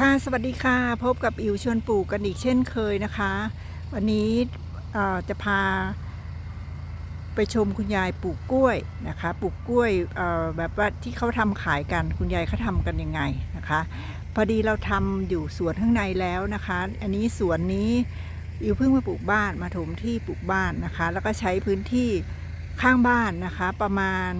ค่ะสวัสดีค่ะพบกับอิวชวนปลูกกันอีกเช่นเคยนะคะ วันนี้จะพา ไปชมคุณยายปลูกกล้วยนะคะปลูกกล้วยแบบว่าที่เขาทำขายกันคุณยายเขาทำกันยังไงนะคะ พอดีเราทำอยู่สวนข้างในแล้วนะคะ อันนี้สวนนี้อิวเพิ่งมาปลูกบ้านมาถมที่ปลูกบ้านนะคะ แล้วก็ใช้พื้นที่ข้างบ้านนะคะประมาณ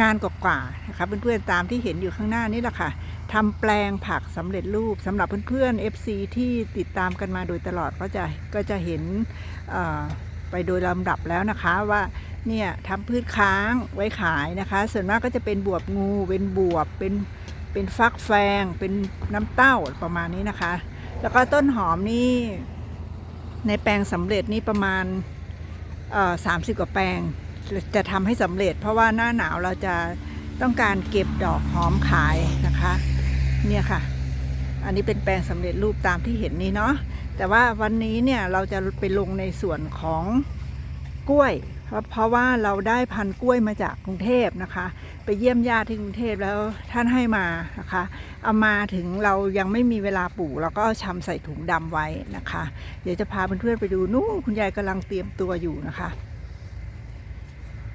งานกว่าๆนะคะเพื่อนๆตามที่เห็นอยู่ข้างหน้านี่แหละค่ะทำแปลงผักสำเร็จรูปสำหรับเพื่อนๆ FC ที่ติดตามกันมาโดยตลอดก็จะก็จะเห็นไปโดยลำดับแล้วนะคะว่าเนี่ยทำพืชค้างไว้ขายนะคะ ส่วนมากก็จะเป็นบวบงู เป็นบวบเป็นเป็นฟักแฟง เป็นน้ำเต้าประมาณนี้นะคะ แล้วก็ต้นหอมนี่ในแปลงสำเร็จนี่ประมาณสามสิบกว่าแปลง จะทำให้สำเร็จ เพราะว่าหน้าหนาวเราจะต้องการเก็บดอกหอมขายนะคะ เนี่ยค่ะ อันนี้เป็นแปลงสำเร็จรูปตามที่เห็นนี้เนาะแต่ว่าวันนี้เนี่ยเราจะไปลงในส่วนของกล้วย เพราะเพราะว่าเราได้พันกล้วยมาจากกรุงเทพนะคะ ไปเยี่ยมญาติที่กรุงเทพแล้วท่านให้มานะคะ เอามาถึงเรายังไม่มีเวลาปลูกเราก็เอาชำใส่ถุงดำไว้นะคะ เดี๋ยวจะพาเพื่อนๆไปดูนู่นคุณยายกำลังเตรียมตัวอยู่นะคะ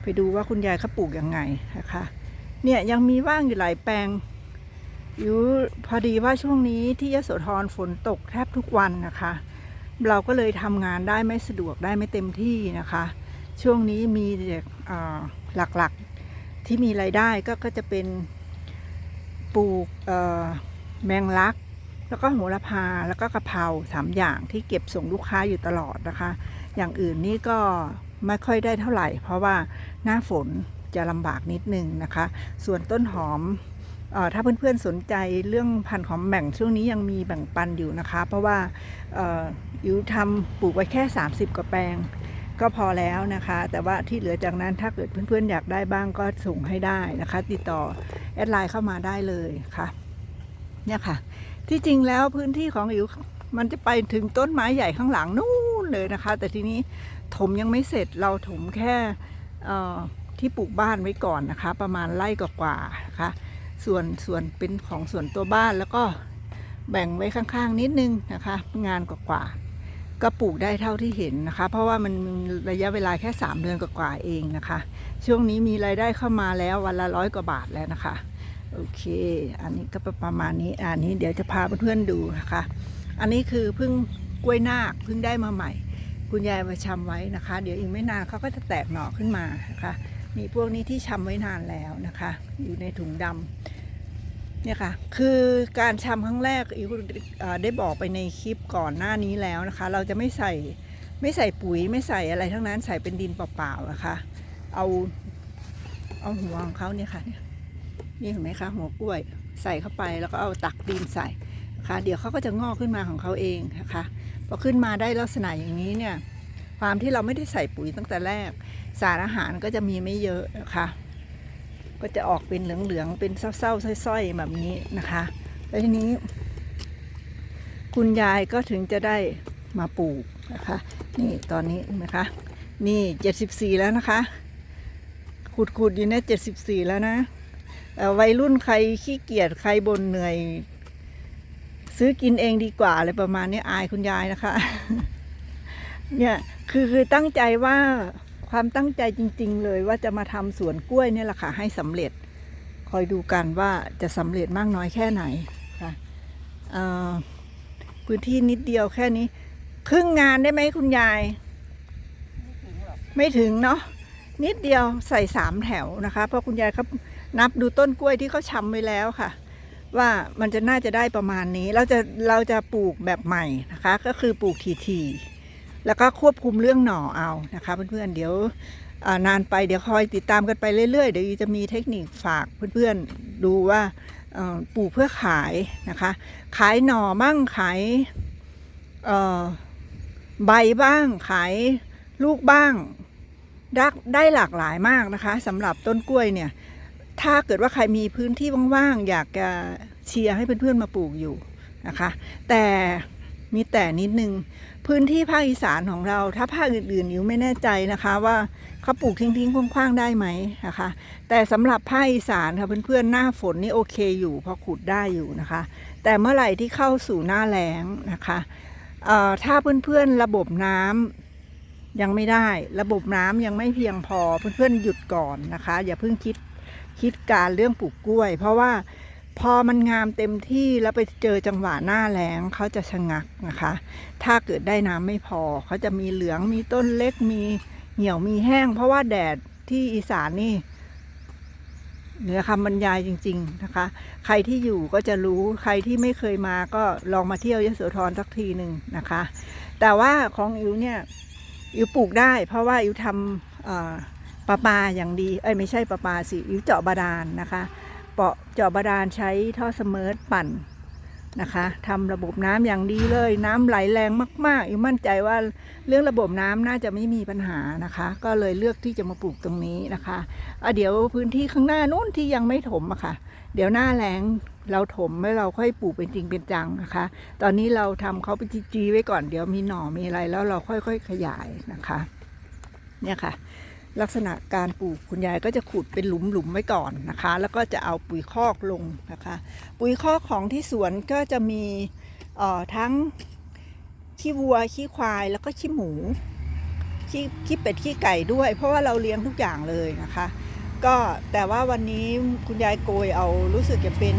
ไปดูว่าคุณยายเขาปลูกยังไงนะคะเนี่ยยังมีว่างอยู่หลายแปลงอยู่พอดีว่าช่วงนี้ที่ยโสธรฝนตกแทบทุกวันนะคะ เราก็เลยทำงานได้ไม่สะดวกได้ไม่เต็มที่นะคะ ช่วงนี้มีเอ่อหลักๆที่มีรายได้ก็ก็จะเป็นปลูกแมงลัก แล้วก็โหระพาแล้วก็กะเพราสามอย่างที่เก็บส่งลูกค้าอยู่ตลอดนะคะ อย่างอื่นนี่ก็ ไม่ค่อยได้เท่าไหร่ เพราะว่าหน้าฝนจะลำบากนิดนึงนะคะ ส่วนต้นหอมออถ้าเพื่อนๆสนใจเรื่องพันธุ์หอมแบ่งช่วงนี้ยังมีแบ่งปันอยู่นะคะ เพราะว่าอ่ออิวทำปลูกไว้แค่ 30กว่าแปลงก็พอแล้วนะคะ แต่ว่าที่เหลือจากนั้นถ้าเกิดเพื่อนๆอยากได้บ้างก็ส่งให้ได้นะคะ ติดต่อแอดไลน์เข้ามาได้เลยค่ะเนี่ยค่ะ ที่จริงแล้วพื้นที่ของอิวมันจะไปถึงต้นไม้ใหญ่ข้างหลังนู่นเลยนะคะ แต่ทีนี้ ถมยังไม่เสร็จเราถมแค่ที่ปลูกบ้านไว้ก่อนนะคะ ประมาณไร่กว่าๆนะคะ ส่วนส่วนเป็นของส่วนตัวบ้านแล้วก็แบ่งไว้ข้างๆนิดนึงนะคะ งานกว่าๆก็ปลูกได้เท่าที่เห็นนะคะ เพราะว่ามันระยะเวลาแค่ 3 เดือนกว่าๆเองนะคะ ช่วงนี้มีรายได้เข้ามาแล้ววันละร้อยกว่าบาทแล้วนะคะโอเค อันนี้ก็ประมาณนี้ อันนี้เดี๋ยวจะพาเพื่อนๆดูนะคะ อันนี้คือเพิ่งกล้วยนาคเพิ่งได้มาใหม่ คุณยายมาชำไว้นะคะ เดี๋ยวอีกไม่นานเขาก็จะแตกหน่อขึ้นมานะคะมีพวกนี้ที่ชำไว้นานแล้วนะคะ อยู่ในถุงดำเนี่ยค่ะ คือการชำครั้งแรกอีกได้บอกไปในคลิปก่อนหน้านี้แล้วนะคะ เราจะไม่ใส่ไม่ใส่ปุ๋ยไม่ใส่อะไรทั้งนั้นใส่เป็นดินเปล่าๆนะคะ เอาเอาหัวของเขาเนี่ยค่ะนี่เห็นไหมคะหัวกล้วยใส่เข้าไปแล้วก็เอาตักดินใส่นะคะเดี๋ยวเขาก็จะงอกขึ้นมาของเขาเองนะคะ อขึ้นมาได้ลักษณะอย่างนี้เนี่ย ความที่เราไม่ได้ใส่ปุ๋ยตั้งแต่แรก สารอาหารก็จะมีไม่เยอะนะคะ ก็จะออกเป็นเหลืองๆ เป็นเศร้าๆส้อยๆ แบบนี้นะคะ แล้วทีนี้ คุณยายก็ถึงจะได้มาปลูกนะคะ นี่ตอนนี้นะคะ นี่เจ็ดสิบสี่แล้วนะคะ ขุดๆอยู่เนี่ยเจ็ดสิบสี่แล้วนะวัยรุ่นใครขี้เกียจใครบนเหนื่อย ซื้อกินเองดีกว่าอะไรประมาณนี้อายคุณยายนะคะ เนี่ยคือคือตั้งใจว่าความตั้งใจจริง ๆ เลยว่าจะมาทำสวนกล้วยเนี่ยแหละค่ะให้สำเร็จ คอยดูกันว่าจะสำเร็จมากน้อยแค่ไหนค่ะเอ่อพื้นที่นิดเดียวแค่นี้ ครึ่งงานได้ไหมคุณยาย ไม่ถึงเนาะนิดเดียวใส่สามแถวนะคะ เพราะคุณยายเขานับดูต้นกล้วยที่เขาชำไว้แล้วค่ะ ว่ามันจะน่าจะได้ประมาณนี้ เราจะเราจะปลูกแบบใหม่นะคะ ก็คือปลูกทีๆแล้วก็ควบคุมเรื่องหน่อเอานะคะเพื่อนๆเดี๋ยวนานไปเดี๋ยวคอยติดตามกันไปเรื่อยๆ เดี๋ยวจะมีเทคนิคฝากเพื่อนๆดูว่าปลูกเพื่อขายนะคะ ขายหน่อบ้างขายใบบ้าง ขายลูกบ้างได้หลากหลายมากนะคะสำหรับต้นกล้วยเนี่ย ถ้าเกิดว่าใครมีพื้นที่ว่างๆ อยากจะเชียร์ให้เพื่อนๆมาปลูกอยู่นะคะ แต่มีแต่นิดนึงพื้นที่ภาคอีสานของเรา ถ้าภาคอื่นๆอิวไม่แน่ใจนะคะว่าเขาปลูกทิ้งๆคว้างๆได้ไหมนะคะ แต่สำหรับภาคอีสานค่ะเพื่อนๆหน้าฝนนี่โอเคอยู่เพราะขุดได้อยู่นะคะ แต่เมื่อไหร่ที่เข้าสู่หน้าแล้งนะคะถ้าเพื่อนๆระบบน้ำยังไม่ได้ ระบบน้ำยังไม่เพียงพอเพื่อนๆหยุดก่อนนะคะ อย่าเพิ่งคิด คิดการเรื่องปลูกกล้วย เพราะว่าพอมันงามเต็มที่แล้วไปเจอจังหวะหน้าแล้งเขาจะชะงักนะคะ ถ้าเกิดได้น้ำไม่พอเขาจะมีเหลืองมีต้นเล็กมีเหี่ยวมีแห้ง เพราะว่าแดดที่อีสานนี่เหนือคำบรรยายจริง ๆนะคะ ใครที่อยู่ก็จะรู้ใครที่ไม่เคยมาก็ลองมาเที่ยวยโสธรสักทีหนึ่งนะคะ แต่ว่าของอิวเนี่ยอิวปลูกได้ เพราะว่าอิวทำ ประปาอย่างดี เอ้ยไม่ใช่ประปาสิอิวเจาะบาดาลนะคะเปาะเจาะบาดาลใช้ท่อเสมอปั่นนะคะทำระบบน้ำอย่างดีเลย น้ำไหลแรงมาก ๆ อิวมั่นใจว่าเรื่องระบบน้ำน่าจะไม่มีปัญหานะคะ ก็เลยเลือกที่จะมาปลูกตรงนี้นะคะะเดี๋ยวพื้นที่ข้างหน้านู้นที่ยังไม่ถมอะค่ะ เดี๋ยวหน้าแล้งเราถมแล้วเราค่อยปลูกเป็นจริงเป็นจังนะคะ ตอนนี้เราทำเขาเป็นจีไว้ก่อน เดี๋ยวมีหน่อมีอะไรแล้วเราค่อย ๆ ขยายนะคะ เนี่ยค่ะ ลักษณะการปลูกคุณยายก็จะขุดเป็นหลุมๆไว้ก่อนนะคะ แล้วก็จะเอาปุ๋ยคอกลงนะคะ ปุ๋ยคอกของที่สวนก็จะมีออทั้งขี้วัวขี้ควายแล้วก็ขี้หมูขี้ขี้เป็ดขี้ไก่ด้วย เพราะว่าเราเลี้ยงทุกอย่างเลยนะคะ ก็แต่ว่าวันนี้คุณยายโกยเอารู้สึกจะเป็น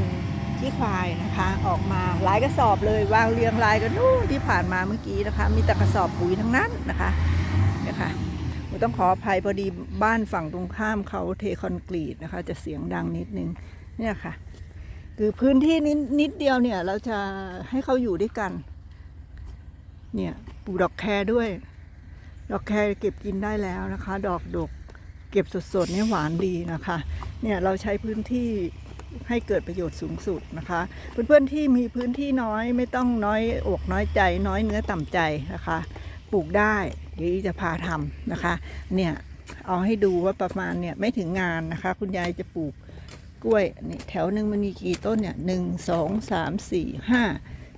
ขี้ควายนะคะ ออกมาหลายกระสอบเลยวางเรียงรายกันนู่นที่ผ่านมาเมื่อกี้นะคะ มีแต่กระสอบปุ๋ยทั้งนั้นนะคะ ต้องขออภัยพอดีบ้านฝั่งตรงข้ามเขาเทคอนกรีตนะคะ จะเสียงดังนิดนึงเนี่ยค่ะ คือพื้นที่นิดนิดเดียวเนี่ย เราจะให้เขาอยู่ด้วยกัน เนี่ยปลูกดอกแครด้วย ดอกแครเก็บกินได้แล้วนะคะ ดอกดกเก็บสดๆนี่หวานดีนะคะ เนี่ยเราใช้พื้นที่ให้เกิดประโยชน์สูงสุดนะคะ เพื่อนๆที่มีพื้นที่น้อยไม่ต้องน้อยอกน้อยใจ น้อยเนื้อต่ำใจนะคะ ปลูกได้ เดี๋ยวอีจะพาทำนะคะ เนี่ยเอาให้ดูว่าประมาณเนี่ยไม่ถึงงานนะคะ คุณยายจะปลูกกล้วยนี่แถวหนึ่งมันมีกี่ต้นเนี่ยหนึ่งสองสามสี่ห้า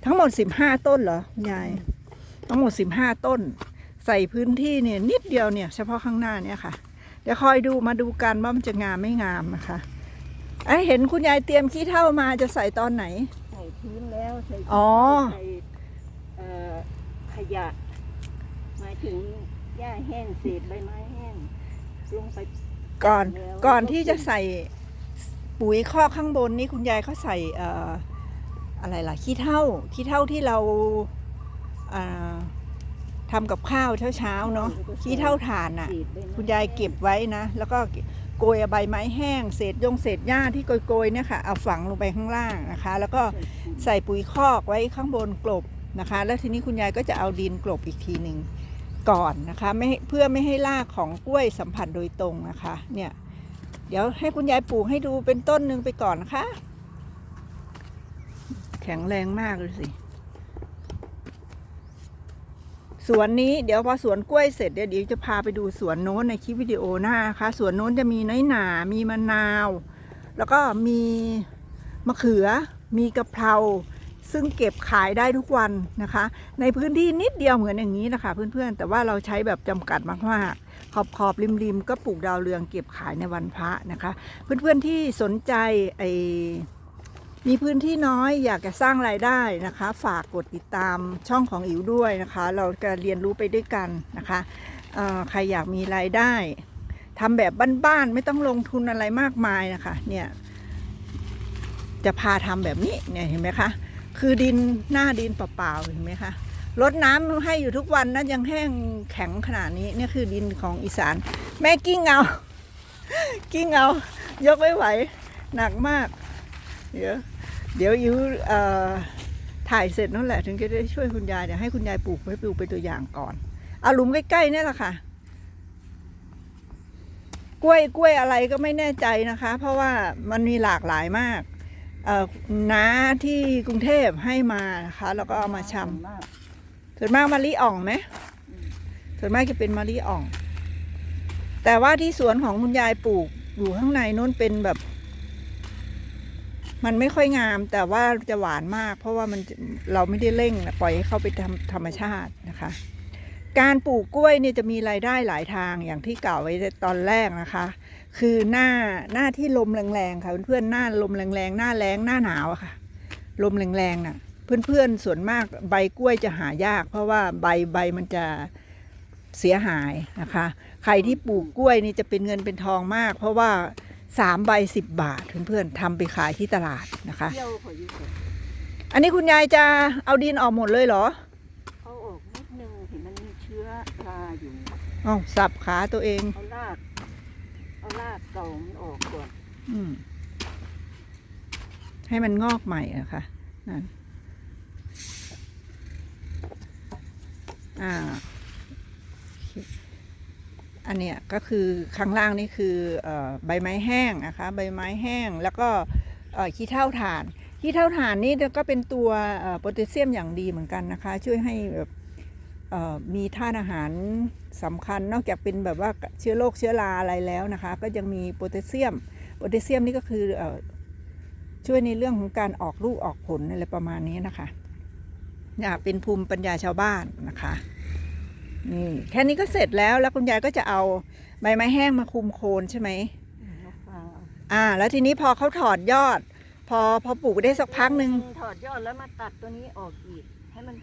ทั้งหมดสิบห้าต้นเหรอคุณยายทั้งหมดสิบห้าต้น ใส่พื้นที่เนี่ยนิดเดียวเนี่ยเฉพาะข้างหน้าเนี่ยค่ะ เดี๋ยวคอยดูมาดูกันว่ามันจะงามไม่งามนะคะไอยเห็นคุณยายเตรียมขี้เท่ามาจะใส่ตอนไหน ใส่พื้นแล้วใส่อ๋อใส่เอ่อขยะห มายถึงหญ้าแห้งเศษใบไม้แห้งลงไปก่อนแล้วก่อนที่จะใส่ปุ๋ยคอกข้างบนนี่คุณยายเขาใส่เอ่ออะไรล่ะขี้เท่าขี้เท่าที่เราอ่าทำกับข้าวเช้าๆเนาะขี้เท่าถ่านน่ะ เศษใบไม้คุณยายเก็บไว้นะ แล้วก็โกยเอาใบไม้แห้ง เศษยงเศษหญ้าที่โกยๆเนี่ยค่ะเอาฝังลงไปข้างล่างนะคะ แล้วก็ใส่ปุ๋ยคอกไว้ข้างบนกลบนะคะ แล้วทีนี้คุณยายก็จะเอาดินกลบอีกทีหนึ่ง ก่อนนะคะไม่เพื่อไม่ให้รากของกล้วยสัมผัสโดยตรงนะคะเนี่ยเดี๋ยวให้คุณยายปลูกให้ดูเป็นต้นหนึ่งไปก่อนนะคะ แข็งแรงมากเลยสิสวนนี้เดี๋ยวพอสวนกล้วยเสร็จเดี๋ยวเดี๋ยวจะพาไปดูสวนโน้นในคลิปวิดีโอหน้านะคะสวนโน้นจะมีน้อยหนา มีมะนาว แล้วก็มีมะเขือ มีกะเพรา ซึ่งเก็บขายได้ทุกวันนะคะ ในพื้นที่นิดเดียวเหมือนอย่างนี้นะคะ เพื่อนๆ แต่ว่าเราใช้แบบจำกัดมากๆ ขอบขอบริมริมๆก็ปลูกดาวเรืองเก็บขายในวันพระนะคะ เพื่อนๆที่สนใจไอมีพื้นที่น้อยอยากจะสร้างรายได้นะคะ ฝากกดติดตามช่องของอิ๋วด้วยนะคะ เราจะเรียนรู้ไปด้วยกันนะคะใครอยากมีรายได้ทำแบบบ้านๆไม่ต้องลงทุนอะไรมากมายนะคะเนี่ยจะพาทำแบบนี้เนี่ยเห็นไหมคะ คือดินหน้าดินเปล่าๆเห็นไหมคะรดน้ำให้อยู่ทุกวันนะยังแห้งแข็งขนาดนี้นี่คือดินของอีสาน แม่กิ้งเอากิ้งเอายกไม่ไหว หนักมาก เดี๋ยวเดี๋ยวอิวเอ่อถ่ายเสร็จนั่นแหละ ถึงจะได้ช่วยคุณยายเดี๋ยวให้คุณยายปลูกไว้ปลูกเป็นตัวอย่างก่อนเอาหลุมใกล้ๆเนี่ยแหละค่ะ กล้วยกล้วยอะไรก็ไม่แน่ใจนะคะ เพราะว่ามันมีหลากหลายมาก น้าที่กรุงเทพให้มานะคะแล้วก็เอามาชำมากส่วนมากมะลิอ่องไหมส่วนมากจะเป็นมะลิอ่อง แต่ว่าที่สวนของคุณยายปลูกอยู่ข้างในนู้นเป็นแบบ มันไม่ค่อยงาม แต่ว่าจะหวานมาก เพราะว่ามันจะเราไม่ได้เร่งนะปล่อยให้เข้าไปทำธรรมชาตินะคะ การปลูกกล้วยเนี่ยจะมีรายได้หลายทางอย่างที่กล่าวไว้ตอนแรกนะคะ คือหน้าหน้าที่ลมแรงๆค่ะเพื่อนๆหน้าลมแรงๆหน้าแรงหน้าหนาวอะค่ะ ลมแรงๆน่ะ เพื่อนๆส่วนมากใบกล้วยจะหายาก เพราะว่าใบใบมันจะเสียหายนะคะ ใครที่ปลูกกล้วยนี่จะเป็นเงินเป็นทองมาก เพราะว่าสามใบสิบบาทเพื่อนๆทำไปขายที่ตลาดนะคะเที่ยวขออยู่เถอะอันนี้คุณยายจะเอาดินออกหมดเลยเหรอเอาออกนิดนึงเห็นมันมีเชื้อราอยู่อ๋อสับขาตัวเองเอาราก เอากเก่ามันออกก่อนอืม ให้มันงอกใหม่อะค่ะ นั่น อ่า อันเนี้ยก็คือข้างล่างนี่คืออใบไม้แห้งนะคะ ใบไม้แห้งแล้วก็ขี้เถ้าถ่าน ขี้เถ้าถ่านนี่ก็เป็นตัวโพแทสเซียมอย่างดีเหมือนกันนะคะ ช่วยให้แบบ มีธาตุอาหารสำคัญนอกจากเป็นแบบว่าเชื้อโรคเชื้อราอะไรแล้วนะคะ ก็ยังมีโพแทสเซียมโพแทสเซียมนี่ก็คือเออช่วยในเรื่องของการออกลูกออกผลอะไรประมาณนี้นะคะเนี่ยเป็นภูมิปัญญาชาวบ้านนะคะนี่แค่นี้ก็เสร็จแล้วแล้วคุณยายก็จะเอาใบไม้แห้งมาคลุมโคนใช่ไหมอืมเอาฟางเอาอ่า แล้วทีนี้พอเขาถอดยอด พอพอปลูกได้สักพักหนึ่งถอดยอดแล้วมาตัดตัวนี้ออกอีกให้มัน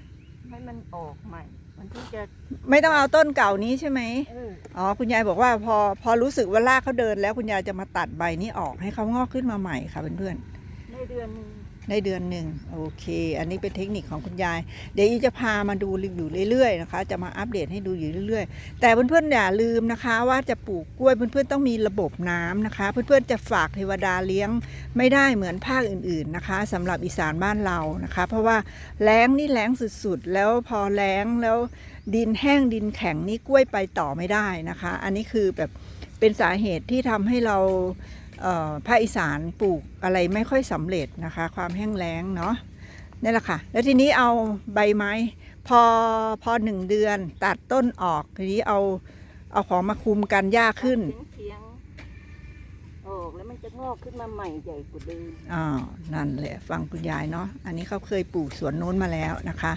ให้มันออกใหม่ มันถึงจะไม่ต้องเอาต้นเก่านี้ใช่ไหมเอออ๋อคุณยายบอกว่าพอพอรู้สึกว่ารากเขาเดินแล้วคุณยายจะมาตัดใบนี้ออกให้เขางอกขึ้นมาใหม่ค่ะเพื่อนๆ ในเดือนหนึง ได้เดือนหนึ่งโอเค อันนี้เป็นเทคนิคของคุณยาย เดี๋ยวอีจะพามาดูอยู่เรื่อยๆนะคะ จะมาอัปเดตให้ดูอยู่เรื่อยๆ แต่เพื่อนๆอย่าลืมนะคะ ว่าจะปลูกกล้วยเพื่อนๆต้องมีระบบน้ำนะคะ เพื่อนๆจะฝากเทวดาเลี้ยงไม่ได้เหมือนภาคอื่นๆนะคะสำหรับอีสานบ้านเรานะคะ เพราะว่าแล้งนี่แล้งสุดๆ แล้วพอแล้งแล้วดินแห้งดินแข็งนี่กล้วยไปต่อไม่ได้นะคะ อันนี้คือแบบเป็นสาเหตุที่ทำให้เรา ภาคอีสานปลูกอะไรไม่ค่อยสำเร็จนะคะ ความแห้งแล้งเนาะนี่แหละค่ะ แล้วทีนี้เอาใบไม้ พอพอหนึ่งเดือนตัดต้นออกทีนี้เอาเอาของมาคุมกันหญ้าขึ้นเทียงๆออกแล้วมันจะงอกขึ้นมาใหม่ใหญ่กว่าเดิมอ่านั่นแหละฟังคุณยายเนาะอันนี้เขาเคยปลูกสวนโน้นมาแล้วนะคะ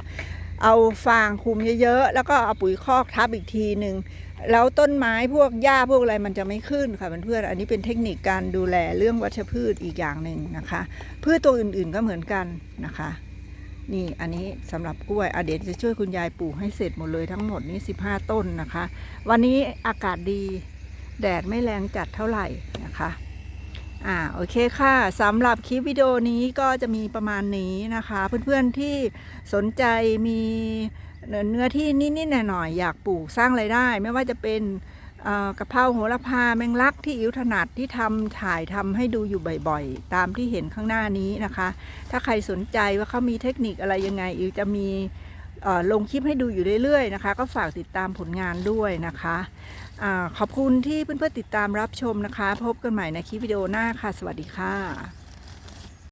เอาฟางคลุมเยอะๆ แล้วก็เอาปุ๋ยคอกทับอีกทีหนึ่ง แล้วต้นไม้พวกหญ้าพวกอะไรมันจะไม่ขึ้นค่ะเพื่อนๆอันนี้เป็นเทคนิคการดูแลเรื่องวัชพืชอีกอย่างหนึ่งนะคะ พืชตัวอื่นๆก็เหมือนกันนะคะ นี่อันนี้สำหรับกล้วยอเดี๋ยวจะช่วยคุณยายปลูกให้เสร็จหมดเลยทั้งหมดนี้ 15 ต้นนะคะ วันนี้อากาศดีแดดไม่แรงจัดเท่าไหร่นะคะอ่าโอเคค่ะสำหรับคลิปวิดีโอนี้ก็จะมีประมาณนี้นะคะ เพื่อนๆที่สนใจมี เนื้อที่นิดๆหน่อยๆอยากปลูกสร้างไรายได้ ไม่ว่าจะเป็นกะเพราโหระพาแมงลักที่อิ๋วถนัดที่ทำถ่ายทำให้ดูอยู่บ่อยๆ ตามที่เห็นข้างหน้านี้นะคะ ถ้าใครสนใจว่าเขามีเทคนิคอะไรยังไงอิ๋วจะมีลงคลิปให้ดูอยู่เรื่อยๆนะคะ ก็ฝากติดตามผลงานด้วยนะคะอขอบคุณที่เพื่อนๆติดตามรับชมนะคะ พบกันใหม่ในคลิปวิดีโอหน้าค่ะ สวัสดีค่ะ